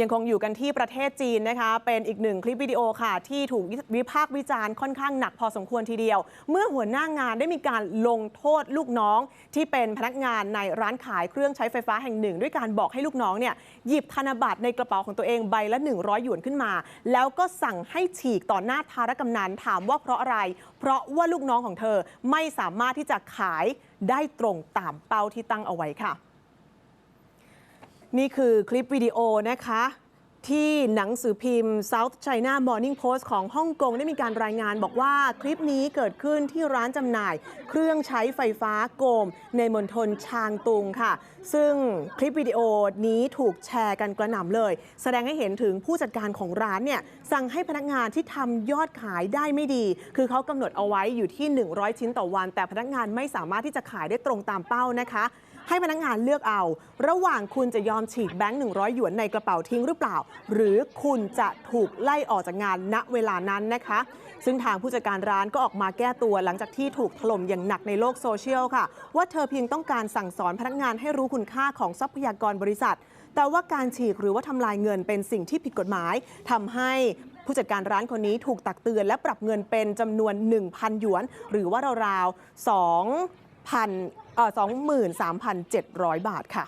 ยังคงอยู่กันที่ประเทศจีนนะคะ เป็นอีกหนึ่งคลิปวิดีโอค่ะ ที่ถูกวิพากษ์วิจารณ์ค่อนข้างหนักพอสมควรทีเดียว เมื่อหัวหน้างานได้มีการลงโทษลูกน้อง ที่เป็นพนักงานในร้านขายเครื่องใช้ไฟฟ้าแห่งหนึ่ง ด้วยการบอกให้ลูกน้องเนี่ยหยิบธนบัตรในกระเป๋าของตัวเองใบละ 100 หยวนขึ้นมา แล้วก็สั่งให้ฉีกต่อหน้าทารกำนันถามว่าเพราะอะไร เพราะว่าลูกน้องของเธอไม่สามารถที่จะขายได้ตรงตามเป้าที่ตั้งเอาไว้ค่ะ นี่คือคลิปวิดีโอนะคะ ที่หนังสือพิมพ์ South China Morning Post ของฮ่องกงได้มีการรายงานบอกว่าคลิปนี้เกิดขึ้นที่ร้านจำหน่าย เครื่องใช้ไฟฟ้าโกม ในมณฑลชางตุงค่ะ ซึ่งคลิปวิดีโอนี้ถูกแชร์กันกระหน่ำเลย แสดงให้เห็นถึงผู้จัดการของร้านเนี่ยสั่งให้พนักงานที่ทำยอดขายได้ไม่ดี คือเขากำหนดเอาไว้อยู่ที่ 100 ชิ้นต่อวัน แต่พนักงานไม่สามารถที่จะขายได้ตรงตามเป้านะคะให้พนักงานเลือกเอา ระหว่างคุณจะยอมฉีกแบงค์100 หยวนในกระเป๋าทิ้งหรือเปล่าหรือคุณจะถูกไล่ออกจากงานณเวลานั้นนะคะ ซึ่งทางผู้จัดการร้านก็ออกมาแก้ตัวหลังจากที่ถูกถล่มอย่างหนักในโลกโซเชียลค่ะ ว่าเธอเพียงต้องการสั่งสอนพนักงานให้รู้คุณค่าของทรัพยากรบริษัท แต่ว่าการฉีกหรือว่าทำลายเงินเป็นสิ่งที่ผิดกฎหมายทำให้ผู้จัดการร้านคนนี้ถูกตักเตือนและปรับเงินเป็นจำนวน 1,000 หยวน หรือว่าราวๆ2,000เอ่อ23,700 บาทค่ะ